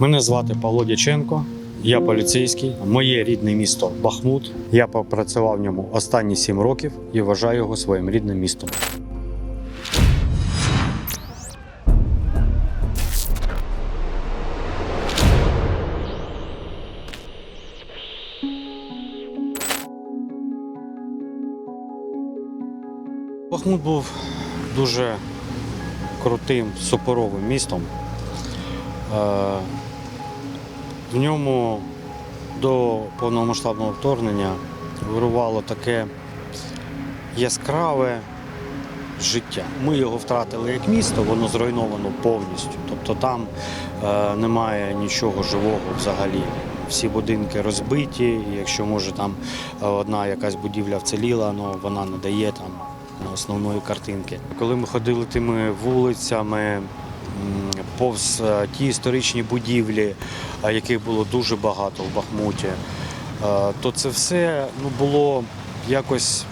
Мене звати Павло Дяченко, я поліцейський. Моє рідне місто Бахмут. Я попрацював в ньому останні сім років і вважаю його своїм рідним містом. Бахмут був дуже крутим, супоровим містом. В ньому до повномасштабного вторгнення вирувало таке яскраве життя. Ми його втратили як місто, воно зруйновано повністю. Тобто там е, немає нічого живого взагалі. Всі будинки розбиті, якщо може там е, одна якась будівля вціліла, ну вона не дає там основної картинки. Коли ми ходили тими вулицями, повз е, ті історичні будівлі, е, яких було дуже багато в Бахмуті, е, то це все ну, було якось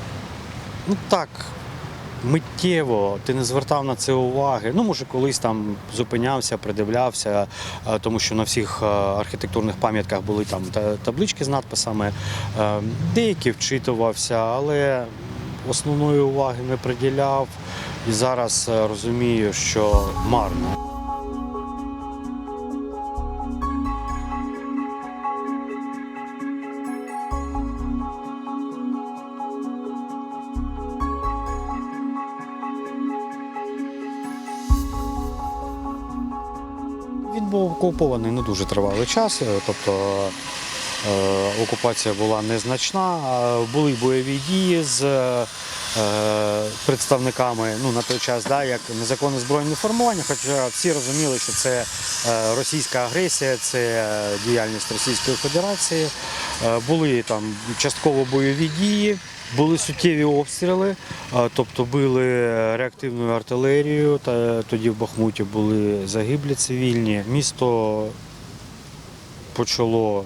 ну так. Миттєво ти не звертав на це уваги. Ну, може, колись там зупинявся, придивлявся, тому що на всіх архітектурних пам'ятках були там таблички з надписами. Деякі вчитувався, але основної уваги не приділяв. І зараз розумію, що марно. Окупований не дуже тривалий час, е, тобто окупація була незначна. Були бойові дії з е, представниками ну, на той час, да, як незаконне збройне формування, хоча всі розуміли, що це е, російська агресія, це е, діяльність Російської Федерації. Е, Були там частково бойові дії. Були суттєві обстріли, е, тобто били реактивною артилерією. Та тоді в Бахмуті були загиблі цивільні. Місто почало,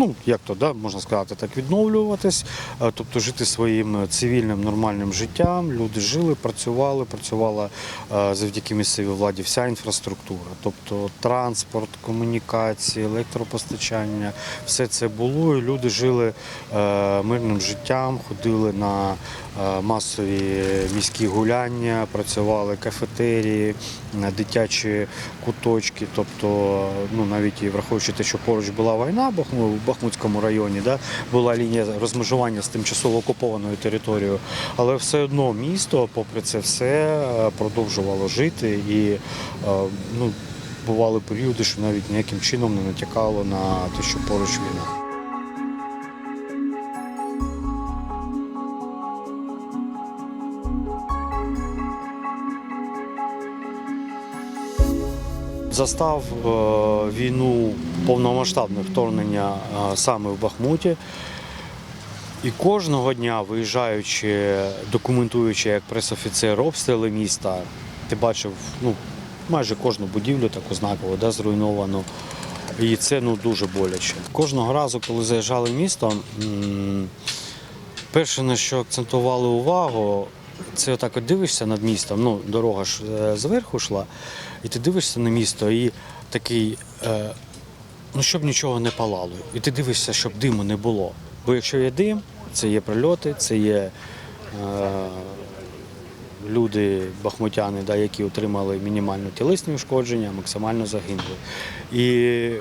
ну як то да, можна сказати, так відновлюватись, е, тобто жити своїм цивільним нормальним життям. Люди жили, працювали, працювала е, завдяки місцевій владі вся інфраструктура, тобто транспорт, комунікації, електропостачання, все це було. І люди жили е, мирним життям, ходили на масові міські гуляння, працювали кафетерії, дитячі куточки. Тобто, ну навіть і враховуючи те, що поруч була війна в Бахмутському районі, да, була лінія розмежування з тимчасово окупованою територією, але все одно місто, попри це все, е, продовжувало жити і е, ну. Бували періоди, що навіть ніяким чином не натякало на те, що поруч війна. Застав е, війну повномасштабне вторгнення е, саме в Бахмуті. І кожного дня, виїжджаючи, документуючи як пресофіцер обстріли міста, ти бачив ну, майже кожну будівлю таку знакову, да, зруйновану. І це ну, дуже боляче. Кожного разу, коли заїжджали в місто, перше, на що акцентували увагу, це отак от дивишся над містом. Ну, дорога ж е, зверху йшла, і ти дивишся на місто і такий, е, ну щоб нічого не палало. І ти дивишся, щоб диму не було. Бо якщо є дим, це є прильоти, це є е, люди, бахмутяни, да, які отримали мінімальну тілесні ушкодження, максимально загинули. І е,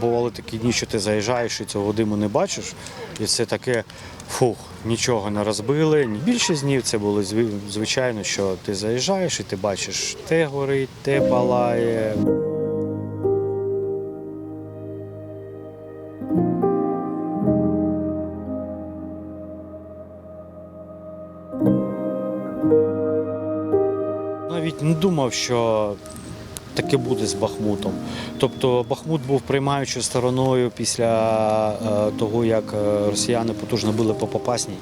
бували такі дні, що ти заїжджаєш і цього диму не бачиш, і це таке фух, нічого не розбили. Більшість днів це було зви- звичайно, що ти заїжджаєш і ти бачиш, те горить, те палає. Навіть не думав, що таке буде з Бахмутом. Тобто Бахмут був приймаючою стороною після е, того, як е, росіяни потужно били по Попасній.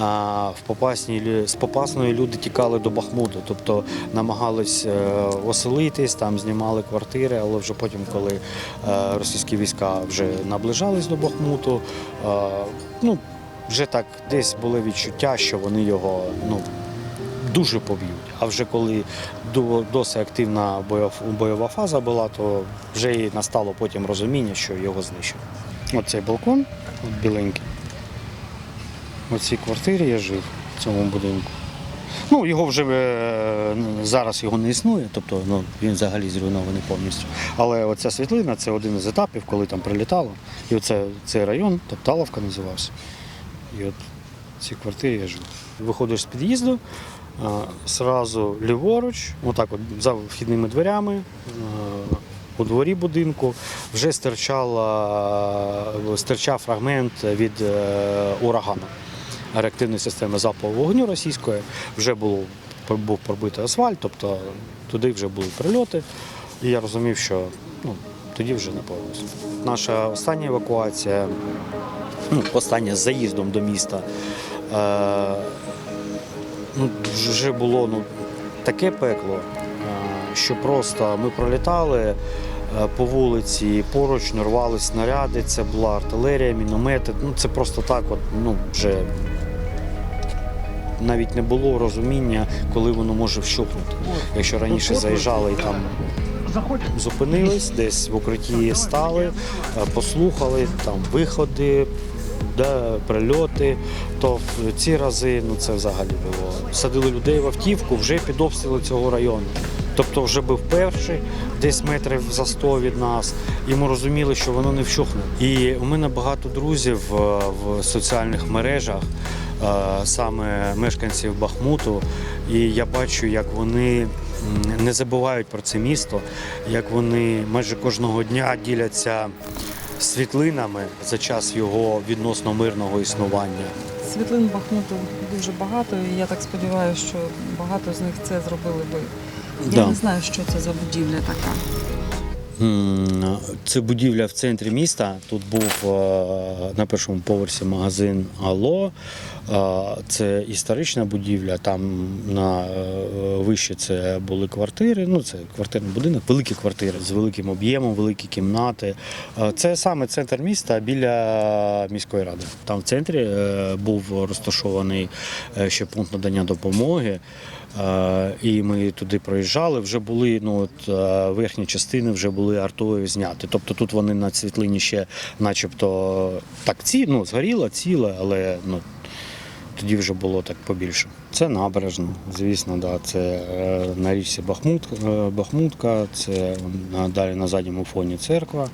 А в Попасній з Попасної люди тікали до Бахмуту, тобто намагались е, оселитись, там знімали квартири, але вже потім, коли російські війська вже наближались до Бахмуту, ну вже так десь були відчуття, що вони його ну дуже поб'ють. А вже коли досить активна бойова, фаза була, то вже і настало потім розуміння, що його знищили. Оцей балкон, біленький. У цій квартирі я жив в цьому будинку. Ну, його вже е, зараз його не існує, тобто ну, він взагалі зруйнований повністю. Але оця світлина це один із етапів, коли там прилітало. І оце цей район, Топталовка називався. І от в цій квартирі я жив. Виходиш з під'їзду, а, зразу ліворуч, отак от за вхідними дверями. У дворі будинку вже стирчала, стирчав фрагмент від е, урагану реактивної системи залпового вогню російської. Вже було, був пробитий асфальт, тобто туди вже були прильоти. І я розумів, що ну, тоді вже не повністю. Наша остання евакуація, ну, остання з заїздом до міста. Е, ну, вже було ну, таке пекло, е, що просто ми пролітали е, по вулиці, поруч рвали снаряди, це була артилерія, міномети. Ну, це просто так, от, ну, вже навіть не було розуміння, коли воно може вщухнути. Якщо раніше заїжджали і там зупинились, десь в укритті стали, е, послухали там виходи, да, прильоти, то в ці рази ну це взагалі було. Садили людей в автівку вже під обстріли цього району. Тобто вже був перший, десь метрів за 100 від нас, і ми розуміли, що воно не вщухне. І у мене багато друзів е, в соціальних мережах, е, саме мешканців Бахмуту, і я бачу, як вони не забувають про це місто, як вони майже кожного дня діляться світлинами за час його відносно мирного існування. Світлин Бахмуту дуже багато, і я так сподіваюся, що багато з них це зробили ви. Я Да. не знаю, що це за будівля така. Це будівля в центрі міста. Тут був е, на першому поверсі магазин Ало. Це історична будівля. Там на е, вище це були квартири. Ну це квартирний будинок, великі квартири з великим об'ємом, великі кімнати. Це саме центр міста біля міської ради. Там в центрі е, був розташований е, ще пункт надання допомоги. І ми туди проїжджали. Вже були ну от верхні частини вже були артою зняті. Тобто тут вони на світлині ще, начебто, так ці, ну, згоріло, ціле, але ну. Тоді вже було так побільше. Це набережно, звісно, да. це е, на річці Бахмут, е, Бахмутка, це далі на задньому фоні церква.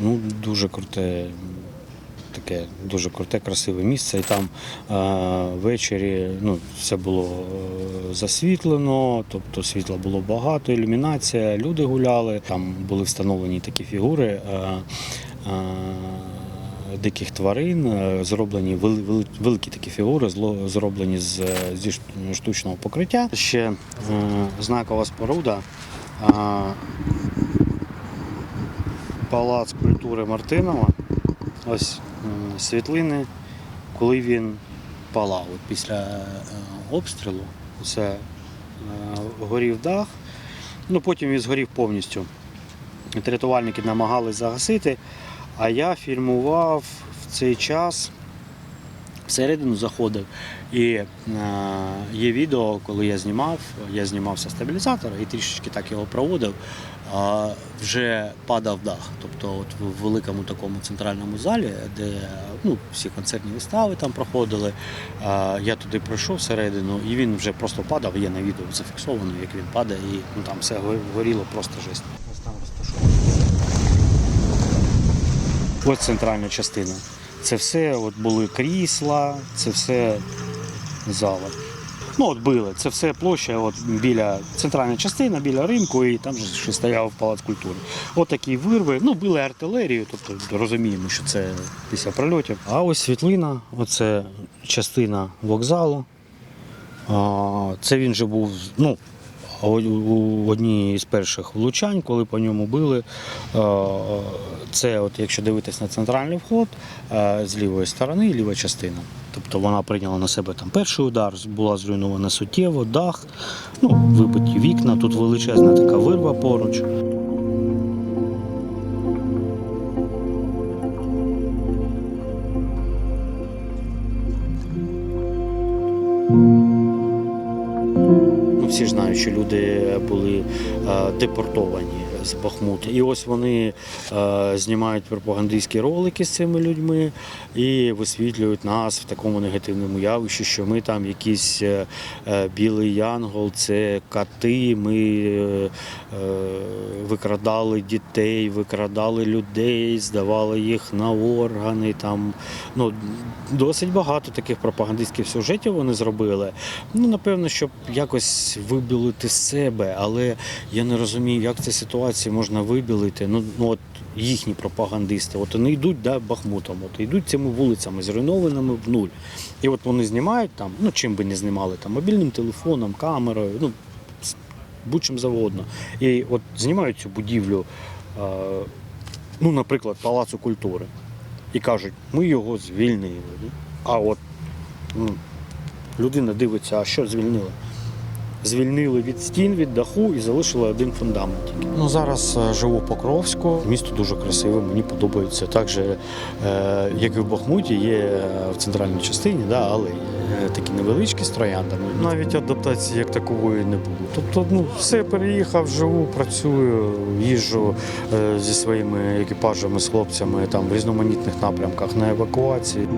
Ну, дуже круте, таке дуже круте, красиве місце. І там е, ввечері ну, все було е, засвітлено, тобто світла було багато, ілюмінація, люди гуляли. Там були встановлені такі фігури. Е, е, Диких тварин е, зроблені вели- вели- великі такі фігури, зроблені з, е, зі штучного покриття. Ще е, знакова споруда. Палац культури Мартинова. Ось світлини, коли він палав після обстрілу. Це горів дах, ну потім він згорів повністю. Рятувальники намагались загасити, а я фільмував в цей час. Всередину заходив, і е, є відео, коли я знімав, я знімався стабілізатора і трішечки так його проводив. А вже падав дах. Тобто, от в великому такому центральному залі, де ну, всі концертні вистави там проходили, а, я туди пройшов всередину, і він вже просто падав. Є на відео зафіксовано, як він падає, і ну, там все горіло просто жесть. Ось там розташовано. Ось центральна частина. Це все от були крісла, це все зала. Ну, от били. Це все площа от біля центральна частина, біля ринку, і там же ще стояв палац культури. От такі вирви. Ну, били артилерію, тобто розуміємо, що це після прильотів. А ось світлина, оце частина вокзалу. Це він же був, ну, у одній з перших влучань, коли по ньому били. Е, Це, от, якщо дивитись на центральний вход, е, з лівої сторони ліва частина. Тобто вона прийняла на себе там перший удар, була зруйнована суттєво, дах, ну, вибиті вікна, тут величезна така вирва поруч. Всі знають, що люди були е, депортовані з Бахмута. І ось вони е, знімають пропагандистські ролики з цими людьми і висвітлюють нас в такому негативному явищі, що ми там якийсь е, е, білий янгол, це кати. Ми викрадали дітей, викрадали людей, здавали їх на органи. Там ну досить багато таких пропагандистських сюжетів вони зробили. Ну напевно, щоб якось вибілити себе, але я не розумію, як ці ситуації можна вибілити. Ну, ну от їхні пропагандисти, от вони йдуть да, Бахмутом, от йдуть цими вулицями зруйнованими в нуль. І от вони знімають там, ну чим би не знімали, там мобільним телефоном, камерою, ну будь-чим завгодно. І от знімають цю будівлю, ну, наприклад, Палацу культури. І кажуть, ми його звільнили. А от ну, людина дивиться, а що звільнили? Звільнили від стін, від даху і залишили один фундамент. Ну зараз е, живу в Покровську. Місто дуже красиве, мені подобається. Так же, е, як і в Бахмуті, є е, в центральній частині, да, але такі невеличкі з трояндами. Навіть адаптації як такової не було. Тобто, ну все переїхав, живу, працюю, їжджу е, зі своїми екіпажами, з хлопцями там в різноманітних напрямках на евакуації.